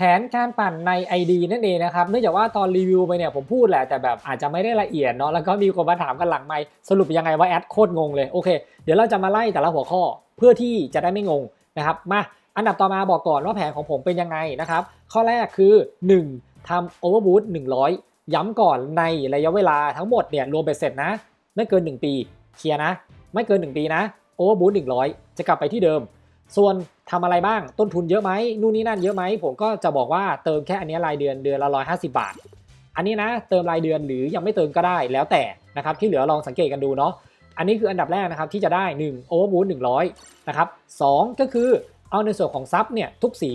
แผนการปั่นใน ID นั่นเองนะครับเนื่องจากว่าตอนรีวิวไปเนี่ยผมพูดแหละแต่แบบอาจจะไม่ได้ละเอียดเนาะแล้วก็มีคนมาถามกันหลังไม่สรุปยังไงว่าแอดโคตรงงเลยโอเค เดี๋ยวเราจะมาไล่แต่ละหัวข้อเพื่อที่จะได้ไม่งงนะครับมาอันดับต่อมาบอกก่อนว่าแผนของผมเป็นยังไงนะครับข้อแรกคือ 1ทำ overboot 100 ย้ำก่อนในระยะเวลาทั้งหมดเนี่ยรวมไปเสร็จนะ ไม่เกิน 1 ปีเคลียร์นะ ไม่เกิน 1 ปีนะ overboot 100 จะกลับไปที่เดิม ส่วนทำอะไรบ้างต้นทุนเยอะไหมนู่นนี่นั่นเยอะไหมผมก็จะบอกว่าเติมแค่อันนี้รายเดือนเดือนละ150บาท อันนี้นะเติมรายเดือนหรือยังไม่เติมก็ได้แล้วแต่นะครับที่เหลือลองสังเกตกันดูเนาะอันนี้คืออันดับแรกนะครับที่จะได้1 overboot 100นะครับ2ก็คือเอาในส่วนของซับเนี่ยทุกสี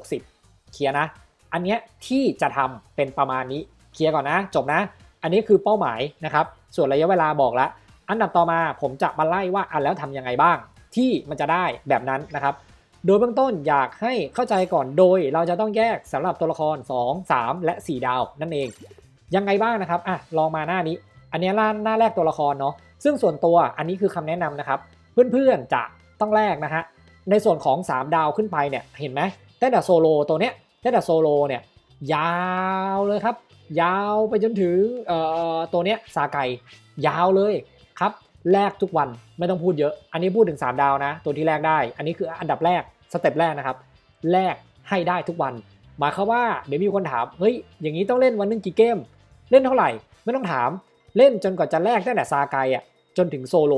160 เคลียร์นะ อันเนี้ยที่จะทำเป็นประมาณนี้เคลียร์ก่อนนะ จบนะ อันนี้คือเป้าหมายนะครับส่วนระยะเวลาบอกแล้วอันดับต่อมาผมจะมาไล่ว่าอันแล้วทำยังไงบ้าง ที่มันจะได้แบบนั้นนะครับ โดยเบื้องต้นอยากให้เข้าใจก่อนโดยเราจะต้องแยกสำหรับตัวละคร 2 3 และ 4 ดาวนั่นเอง ยังไงบ้างนะครับอะลองมาหน้านี้ อันนี้หน้าหน้าแรกตัวละครเนาะซึ่งส่วนตัวอันนี้คือคำแนะนำนะครับ เพื่อนๆจะต้องแลกนะฮะในส่วนของ 3 ดาวขึ้นไปเนี่ยเห็นไหมตั้งแต่โซโลตัวเนี้ยตั้งแต่โซโลเนี่ยยาวเลยครับ ยาวไปจนถึงเอ่อตัวเนี้ยซาไกยาวเลยครับ แลกทุกวันไม่ต้องพูดเยอะ อันนี้พูดถึง 3 ดาวนะ ตัวที่แลกได้ อันนี้คืออันดับแรกสเต็ปแรกนะครับแลกให้ได้ทุกวัน หมายความว่าเดี๋ยวมีคนถามเฮ้ยอย่างนี้ต้องเล่นวันนึงกี่เกม เล่นเท่าไหร่ไม่ต้องถามเล่นจนกว่าจะแลกตั้งแต่ซาไกอะจนถึงโซโล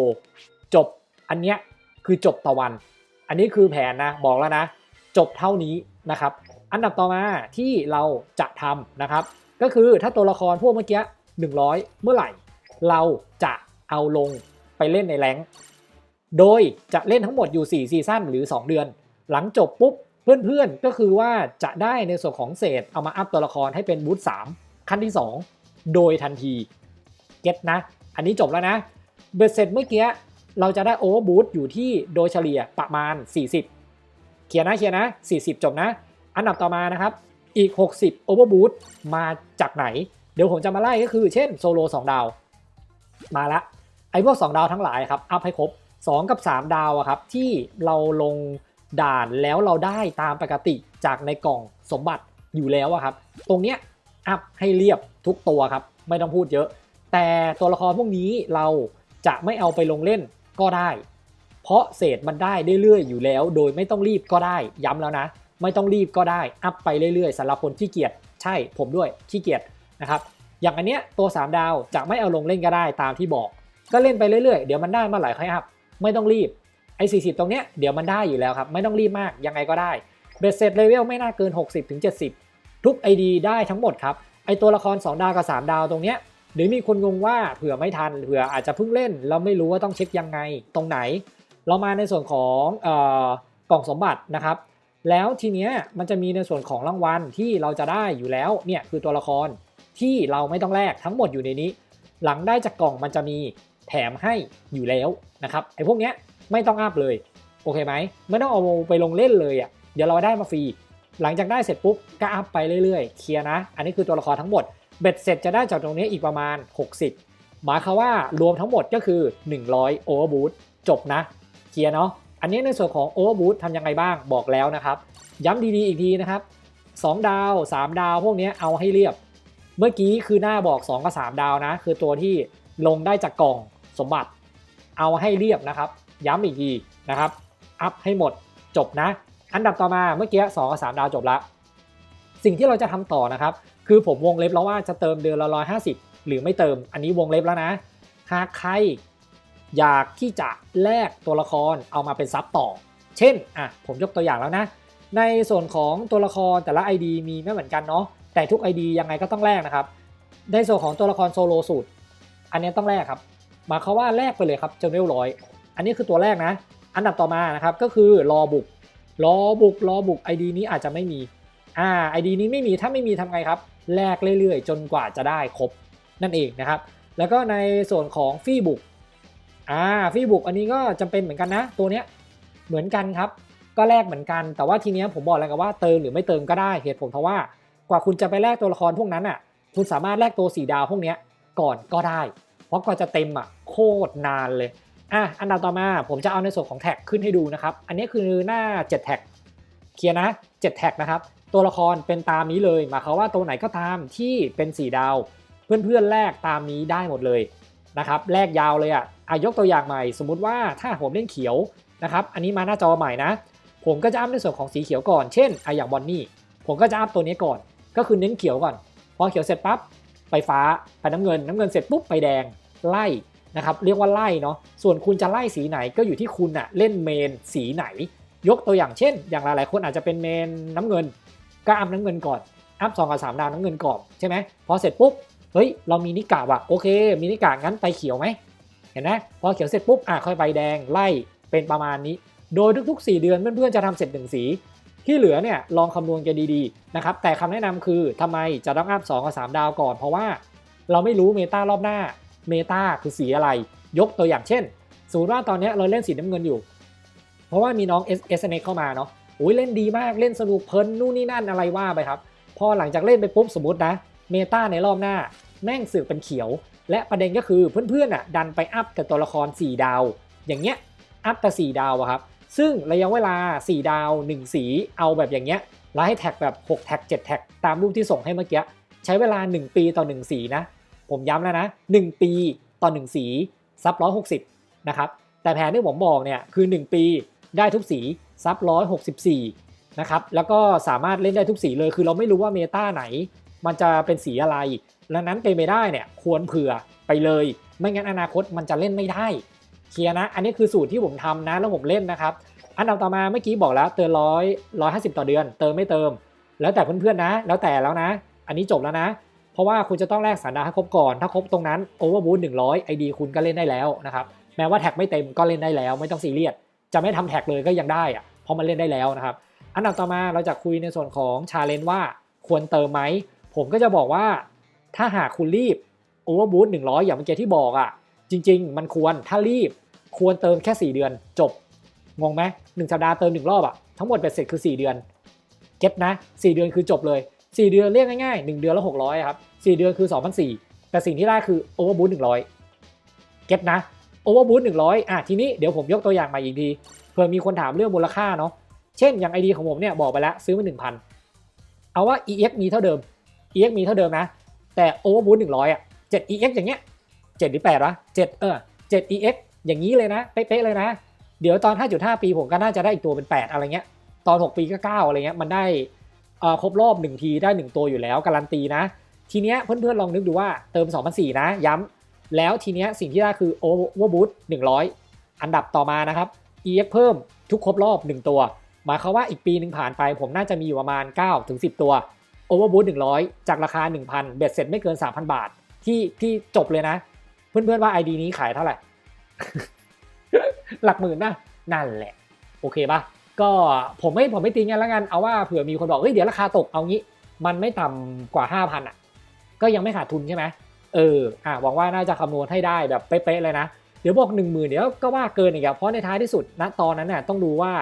จบอันเนี้ยคือจบต่อวัน อันนี้คือแผนนะบอกแล้วนะ จบเท่านี้นะครับ อันดับต่อมาที่เราจะทำนะครับ ก็คือถ้าตัวละครพวกเมื่อกี้100 เมื่อไหร่ เราจะเอาลง เล่นในแรงโดยจะเล่นทั้งหมดอยู่ 4 ซีซั่นหรือ 2 เดือน หลังจบปุ๊บ เพื่อนๆ ก็คือว่าจะได้ในส่วนของเศษเอามาอัพตัวละครให้เป็นบูธ3ขั้นที่ 2 โดยทันที เก็ตนะ อันนี้จบแล้วนะ เบ็ดเสร็จเมื่อกี้เราจะได้โอเวอร์บูทอยู่ที่โดยเฉลี่ยประมาณ 40เคลียร์นะเคลียร์นะ 40 จบนะ อันดับต่อมานะครับ อีก 60 Overboot มาจากไหน เดี๋ยวผมจะมาไล่ก็คือ เช่นโซโล2ดาว มาละ ไอ้พวก 2 ดาวทั้งหลายครับอัพให้ครบ 2 กับ 3 ดาวอะครับที่เราลงด่านแล้วเราได้ตามปกติจากในกล่องสมบัติอยู่แล้วอะครับ ตรงเนี้ยอัพให้เรียบทุกตัวครับ ไม่ต้องพูดเยอะ แต่ตัวละครพวกนี้เราจะไม่เอาไปลงเล่นก็ได้ เพราะเศษมันได้เรื่อยๆอยู่แล้ว โดยไม่ต้องรีบก็ได้ย้ำแล้วนะ ไม่ต้องรีบก็ได้อัพไปเรื่อยๆสำหรับคนขี้เกียจใช่ผมด้วยขี้เกียจนะครับอย่างอันเนี้ยตัว 3 ดาวจะไม่เอาลงเล่นก็ได้ตามที่บอก ก็เล่นไปเรื่อยๆ เดี๋ยวมันได้เมาหลายค่อยอัพไม่ต้องรีบไอ้40 ตรงเนี้ยเดี๋ยวมันได้อยู่แล้วครับ ไม่ต้องรีบมากยังไงก็ได้เบสเซ็ตเลเวลไม่น่าเกิน 60ถึง70ทุก ID ได้ทั้งหมดครับไอตัวละคร 2 ดาวกับ 3 ดาวตรงเนี้ยเดี๋ยวมีคนงงว่าเผื่อไม่ทันเผื่ออาจจะเพิ่งเล่นเราไม่รู้ว่าต้องเช็คยังไงตรงไหน เรามาในส่วนของออกล่องสมบัตินะครับ แล้วทีเนี้ยมันจะมีในส่วนของรางวัลที่เราจะได้อยู่แล้วเนี่ยคือตัวละครที่เราไม่ต้องแลกทั้งหมดอยู่ในนี้ หลังได้จากกล่องมันจะมี แถมให้อยู่แล้วนะครับไอ้พวกเนี้ยไม่ต้องอัพเลยโอเคไหมไม่ต้องเอาไปลงเล่นเลยอะเดี๋ยวเราได้มาฟรีหลังจากได้เสร็จปุ๊บก็อัพไปเรื่อยๆเคลียร์นะ อันนี้คือตัวละครทั้งหมดเบ็ดเสร็จจะได้จากตรงนี้อีกประมาณ 60 หมายความว่ารวมทั้งหมดก็คือ 100 Overboot จบนะเคลียร์เนาะอันนี้ในส่วนของ Overboot ทำยังไงบ้างบอกแล้วนะครับ ย้ำดีๆอีกทีนะครับ 2 ดาว 3 ดาวพวกนี้เอาให้เรียบ เมื่อกี้คือหน้าบอก 2 กับ 3 ดาวนะ คือตัวที่ลงได้จากกล่อง สมบัติ เอาให้เรียบนะครับ ย้ำอีกทีนะครับ อัพให้หมดจบนะ อันดับต่อมาเมื่อกี้2กับ3ดาวจบละ สิ่งที่เราจะทำต่อนะครับ คือผมวงเล็บแล้วว่าจะเติมเดือนละ150หรือไม่เติม อันนี้วงเล็บแล้วนะ หากใครอยากที่จะแลกตัวละครเอามาเป็นซับต่อ เช่น อะ ผมยกตัวอย่างแล้วนะ ในส่วนของตัวละครแต่ละ ID มีไม่เหมือนกันเนาะ แต่ทุก ID ยังไงก็ต้องแลกนะครับ ในส่วนของตัวละครโซโลสูตร อันนี้ต้องแลกครับ หมายความว่าแลกไปเลยครับจนเรียบร้อยอันนี้คือตัวแรกนะ อันดับต่อมานะครับก็คือรอบุกรอบุกรอบุก ID นี้อาจจะไม่มีอ่า ID นี้ไม่มีถ้าไม่มีทำไงครับแลกเรื่อยๆ จนกว่าจะได้ครบนั่นเองนะครับ แล้วก็ในส่วนของฟี่บุกอ่าฟี่บุกอันนี้ก็จำเป็นเหมือนกันนะ ตัวเนี้ยเหมือนกันครับ ก็แลกเหมือนกัน แต่ว่าทีเนี้ยผมบอกแล้วกันว่าเติมหรือไม่เติมก็ได้เหตุผลเพราะว่ากว่าคุณจะไปแลกตัวละครพวกนั้นอะคุณสามารถแลกตัวสีดาวพวกเนี้ยก่อนก็ได้ เพราะกว่าจะเต็มอะโคตรนานเลยอะอันดับต่อมาผมจะเอาในส่วนของแท็กขึ้นให้ดูนะครับ อันนี้คือหน้า 7 แท็กเคลียร์นะ7แท็กนะครับ ตัวละครเป็นตามนี้เลยหมายความว่าตัวไหนก็ตามที่เป็น4ดาว เพื่อนๆแลกตามนี้ได้หมดเลยนะครับแลกยาวเลยอะอายกตัวอย่างใหม่ สมมุติว่าถ้าผมเล่นเขียวนะครับอันนี้มาหน้าจอใหม่นะ ผมก็จะอัพในส่วนของสีเขียวก่อน เช่นออย่างบอนนี่ผมก็จะอัพตัวนี้ก่อน ก็คือเน้นเขียวก่อน พอเขียวเสร็จปั๊บ ไปฟ้าไปน้ำเงิน น้ำเงินเสร็จปุ๊บไปแดงไล่นะครับเรียกว่าไล่เนาะส่วนคุณจะไล่สีไหนก็อยู่ที่คุณอะเล่นเมนสีไหน ยกตัวอย่างเช่น อย่างหลายๆคนอาจจะเป็นเมนน้ำเงินก็อัพน้ำเงินก่อนอัพสองกับสามดาวน้ำเงินก่อนใช่ไหมพอเสร็จปุ๊บเฮ้ยเรามีนิกาว่ะโอเค มีนิกางั้นไปเขียวไหมเห็นไหมพอเขียวเสร็จปุ๊บอะค่อยไปแดงไล่เป็นประมาณนี้ โดยทุกๆ 4 เดือนเพื่อนๆจะทำเสร็จหนึ่งสี ที่เหลือเนี่ยลองคำนวณกันดีๆนะครับแต่คำแนะนำคือทำไมจะต้องอัพ2กับ3 ดาวก่อน เพราะว่าเราไม่รู้เมตารอบหน้าเมตาคือสีอะไร ยกตัวอย่างเช่นสมมติว่าตอนนี้เราเล่นสีน้ำเงินอยู่ เพราะว่ามีน้อง S S N เข้ามาเนาะโอ้ยเล่นดีมากเล่นสนุกเพลินนู่นนี่นั่นอะไรว่าไปครับ พอหลังจากเล่นไปปุ๊บสมมตินะเมตาในรอบหน้า แม่งสึกเป็นเขียว และประเด็นก็คือเพื่อนๆอะดันไปอัพแต่ตัวละคร 4 ดาว อย่างเงี้ยอัพแต่4ดาวอะครับ ซึ่งระยะเวลา 4 ดาว 1 สีเอาแบบอย่างเงี้ยแล้วให้แท็กแบบ 6 แท็ก 7 แท็ก ตามรูปที่ส่งให้เมื่อกี้ ใช้เวลา 1 ปีต่อ 1 สีนะ ผมย้ำแล้วนะ 1 ปีต่อ 1 สีซับ 160 นะครับ แต่แผนที่ผมบอกเนี่ยคือ 1 ปีได้ทุกสีซับ 164 นะครับ แล้วก็สามารถเล่นได้ทุกสีเลย คือเราไม่รู้ว่าเมตาไหน มันจะเป็นสีอะไร ดังนั้นเป็นไปได้เนี่ยควรเผื่อไปเลย ไม่งั้นอนาคตมันจะเล่นไม่ได้ เคลียร์นะ อันนี้คือสูตรที่ผมทำนะแล้วผมเล่นนะครับ อันดับต่อมาเมื่อกี้บอกแล้วเติมร้อยร้อยห้าสิบต่อเดือน เติมไม่เติม แล้วแต่เพื่อนๆนะ แล้วแต่แล้วนะ อันนี้จบแล้วนะ เพราะว่าคุณจะต้องแลกสันดาให้ครบก่อน ถ้าครบตรงนั้นโอเวอร์บูทหนึ่งร้อยไอดีคุณก็เล่นได้แล้วนะครับแม้ว่าแท็กไม่เต็มก็เล่นได้แล้ว ไม่ต้องซีเรียสจะไม่ทำแท็กเลยก็ยังได้อะเพราะมันเล่นได้แล้วนะครับอันดับต่อมาเราจะคุยในส่วนของชาเลนจ์ว่าควรเติมไหมผมก็จะบอกว่าถ้าหากคุณรีบโอเวอร์บูทหนึ่งร้อยอย่างเมื่อกี้ที่บอกอะ จริง ๆ มันควรถ้ารีบควรเติมแค่ 4 เดือน จบ งงไหมหนึ่งสัปดาห์เติมหนึ่งรอบอะทั้งหมดเป็นเสร็จคือ 4 เดือน เก็ตนะ 4 เดือนคือจบเลย 4 เดือนเรียกง่ายๆ 1 เดือนละ600ครับ 4 เดือนคือ2,004แต่สิ่งที่ได้คือโอเวอร์บูท100เก็ตนะโอเวอร์บูท100อะทีนี้เดี๋ยวผมยกตัวอย่างมาอีกทีเผื่อมีคนถามเรื่องมูลค่าเนาะเช่นอย่าง ID ของผมเนี่ยบอกไปแล้วซื้อมา1,000เอาว่า EX มีเท่าเดิม EX มีเท่าเดิมนะ แต่โอเวอร์บูท100 อะ 7 EX อย่างเงี้ย 7หรือ8วะ7เออ7 EX อย่างนี้เลยนะ เป๊ะๆเลยนะ เดี๋ยวตอน 5.5 ปีผมก็น่าจะได้อีกตัวเป็น 8 อะไรเงี้ย ตอน 6 ปีก็ 9 อะไรเงี้ย มันได้ครบรอบ 1 ทีได้ 1 ตัวอยู่แล้ว การันตีนะ ทีเนี้ยเพื่อนๆ ลองนึกดูว่าเติม 2,004 นะ ย้ำแล้วทีเนี้ยสิ่งที่ได้คือ Overboot 100 อันดับต่อมานะครับ EX เพิ่มทุกครบรอบ 1 ตัว หมายความว่าอีกปีหนึ่งผ่านไป ผมน่าจะมีอยู่ประมาณ9ถึง10 ตัว Overboot 100 จากราคา 1,000 เบ็ดเสร็จไม่เกิน 3,000 บาท ที่ที่จบเลยนะ เพื่อนๆว่า ID นี้ขายเท่าไหร่ หลักหมื่นนะนั่นแหละ โอเคปะก็ผมไม่ผมไม่ตีงั้นแล้วกันเอาว่าเผื่อมีคนบอกเฮ้ยเดี๋ยวราคาตกเอางี้ มันไม่ต่ำกว่า 5,000อะ ก็ยังไม่ขาดทุนใช่ไหมเอออะหวังว่าน่าจะคำนวณให้ได้แบบเป๊ะๆเลยนะเดี๋ยวบอก 1 0,000 เดี๋ยวก็ว่าเกินอีกอะเพราะในท้ายที่สุดณตอนนั้นน่ะต้องดูว่า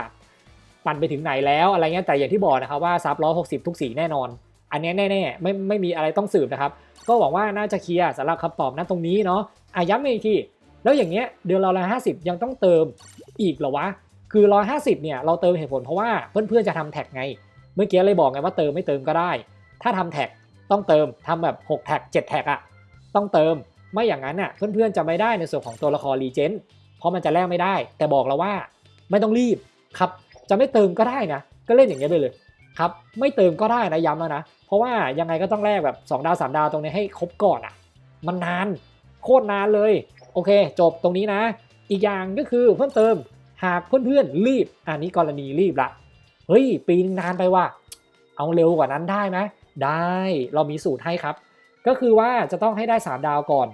ปั่นไปถึงไหนแล้วอะไรเงี้ยแต่อย่างที่บอกนะครับว่าซับร้อยหกสิบทุกสีแน่นอน อันนี้แน่ๆไม่ไม่มีอะไรต้องสืบนะครับ ก็หวังว่าน่าจะเคลียร์สำหรับคำตอบนั้นตรงนี้เนาะอะย้ำอีกทีแล้วอย่างเงี้ยเดือนละร้อยห้าสิบยังต้องเติมอีกเหรอวะคือร้อยห้าสิบเนี่ยเราเติมเหตุผลเพราะว่าเพื่อนๆจะทำแท็กไง เมื่อกี้เลยบอกไงว่าเติมไม่เติมก็ได้ ถ้าทำแท็กต้องเติมทำแบบ 6 แท็ก 7 แท็กอะต้องเติมไม่อย่างนั้นน่ะเพื่อนๆจะไม่ได้ในส่วนของตัวละครรีเจนเพราะมันจะแลกไม่ได้ แต่บอกเราว่าไม่ต้องรีบครับ จะไม่เติมก็ได้นะ ก็เล่นอย่างเงี้ยไปเลย ครับไม่เติมก็ได้นะย้ำแล้วนะ เพราะว่ายังไงก็ต้องแลกแบบ2ดาว3ดาวตรงนี้ให้ครบก่อนอะมันนานโคตรนานเลย โอเค จบตรงนี้นะ อีกอย่างก็คือเพิ่มเติมหากเพื่อนๆรีบ อันนี้กรณีรีบละเฮ้ย ปีนึงนานไปว่ะเอาเร็วกว่านั้นได้ไหมได้เรามีสูตรให้ครับ ก็คือว่าจะต้องให้ได้ 3 ดาวก่อน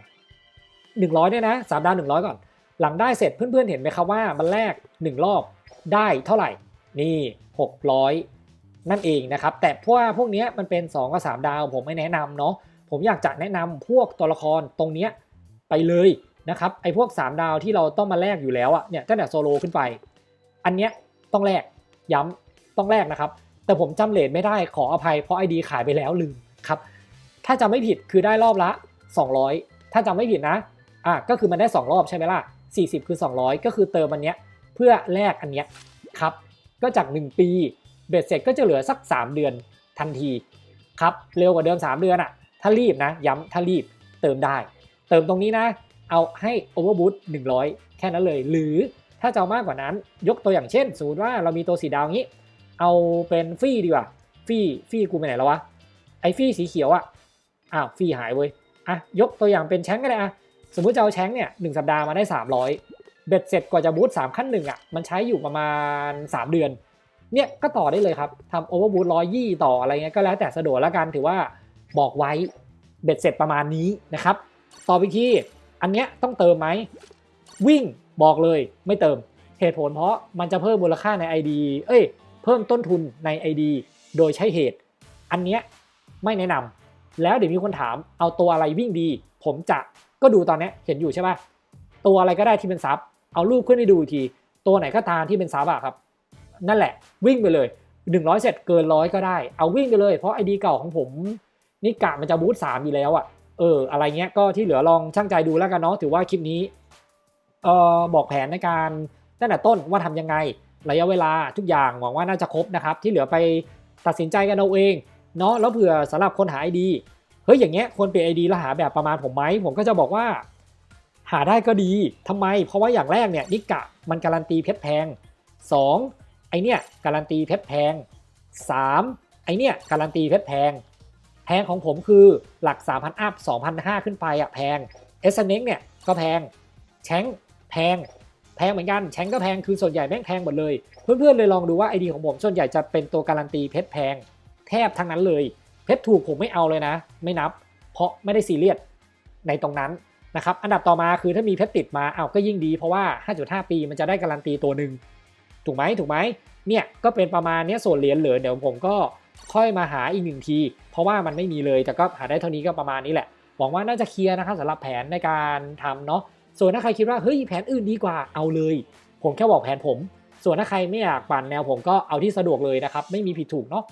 100เนี่ยนะ3ดาว 100 ก่อน หลังได้เสร็จเพื่อนๆเห็นไหมครับว่ามันแลก1 รอบได้เท่าไหร่นี่ 600 นั่นเองนะครับ แต่เพราะว่าพวกนี้มันเป็น 2 กับ 3 ดาวผมไม่แนะนำเนาะผมอยากจะแนะนำพวกตัวละครตรงเนี้ยไปเลยนะครับไอ้พวก 3 ดาวที่เราต้องมาแลกอยู่แล้วอะเนี่ยตั้งแต่โซโลขึ้นไป อันเนี้ยต้องแลกย้ำต้องแลกนะครับ แต่ผมจำเลทไม่ได้ขออภัยเพราะไอดีขายไปแล้วลืมครับถ้าจำไม่ผิดคือได้รอบละ 200 ถ้าจำไม่ผิดนะอะก็คือมันได้ 2 รอบใช่ไหมล่ะ 40 คือ 200 ก็คือเติมอันเนี้ยเพื่อแลกอันเนี้ยครับก็จาก 1 ปี เบ็ดเสร็จก็จะเหลือสัก 3 เดือนทันทีครับเร็วกว่าเดิม 3 เดือนอะถ้ารีบนะย้ำถ้ารีบเติมได้ เติมตรงนี้นะ เอาให้ Overboot 100แค่นั้นเลย หรือถ้าจะามากกว่านั้น ยกตัวอย่างเช่น สมมติว่าเรามีตัวสีดาวงี้ เอาเป็นฟรีดีกว่าฟรีฟรีกูไปไหนแล้ววะไอฟรีสีเขียวอะอ้าวฟรีหายเว้ยอะยกตัวอย่างเป็นแชงก็ได้อะสมมติจะเอาแชงเนี่ยหนึ่งสัปดาห์มาได้ 300 เบ็ดเสร็จกว่าจะบูตสามขั้นหนึ่งอะมันใช้อยู่ประมาณ 3 เดือน เนี่ยก็ต่อได้เลยครับทำโอเวอร์บูตร้อยยี่ต่ออะไรเงี้ยก็แล้วแต่สะดวกแล้วกันถือว่าบอกไว้เบ็ดเสร็จประมาณนี้นะครับ ต่อไปที่อันเนี้ยต้องเติมไหมวิ่งบอกเลยไม่เติมเหตุผลเพราะมันจะเพิ่มมูลค่าใน ID เอ้ย เพิ่มต้นทุนใน ID โดยใช้เหตุ อันเนี้ยไม่แนะนำแล้วเดี๋ยวมีคนถามเอาตัวอะไรวิ่งดี ผมจะก็ดูตอนนี้เห็นอยู่ใช่ปะตัวอะไรก็ได้ที่เป็นซับเอารูปขึ้นให้ดูอีกที ตัวไหนก็ตามที่เป็นซับอะครับ นั่นแหละ วิ่งไปเลย 100 เสร็จเกินร้อยก็ได้ เอาวิ่งไปเลยเพราะ ID เก่าของผมนี่กะมันจะบูทสามอยู่แล้วอะเอออะไรเงี้ยก็ที่เหลือลองช่างใจดูแล้วกันเนาะถือว่าคลิปนี้เอ่อบอกแผนในการตั้งแต่ต้นว่าทำยังไงระยะเวลาทุกอย่างหวังว่าน่าจะครบนะครับ ที่เหลือไปตัดสินใจกันเอาเองเนาะแล้วเผื่อสำหรับคนหา ID เฮ้ยอย่างเงี้ยควรเปลี่ยน ID แล้วหาแบบประมาณผมไหมผมก็จะบอกว่า หาได้ก็ดีทำไม เพราะว่าอย่างแรกเนี่ยนิกะมันการันตีเพชรแพง 2. ไอเนี่ยการันตีเพชรแพง 3. ไอเนี่ยการันตีเพชรแพง แพงของผมคือหลัก 3,000 อัพ 2,500 ขึ้นไปอะแพงเอสเน็กเนี่ยก็แพงแชงแพงแพงเหมือนกันแชงก็แพงคือส่วนใหญ่แม่งแพงหมดเลย เพื่อนๆเลยลองดูว่าไอดีของผมส่วนใหญ่จะเป็นตัวการันตีเพชรแพง แทบทั้งนั้นเลย เพชรถูกผมไม่เอาเลยนะ ไม่นับ เพราะไม่ได้ซีเรียสในตรงนั้นนะครับอันดับต่อมาคือถ้ามีเพชรติดมาเอาก็ยิ่งดีเพราะว่า 5.5 ปีมันจะได้การันตีตัวหนึ่ง ถูกไหมถูกไหมเนี่ยก็เป็นประมาณเนี้ยส่วนเหรียญเหลือเดี๋ยวผมก็ค่อยมาหาอีกหนึ่งที เพราะว่ามันไม่มีเลยแต่ก็หาได้เท่านี้ก็ประมาณนี้แหละหวังว่าน่าจะเคลียร์นะครับสำหรับแผนในการทำเนาะส่วนถ้าใครคิดว่าเฮ้ยแผนอื่นดีกว่าเอาเลย ผมแค่บอกแผนผม ส่วนถ้าใครไม่อยากปั่นแนวผมก็เอาที่สะดวกเลยนะครับไม่มีผิดถูกเนาะ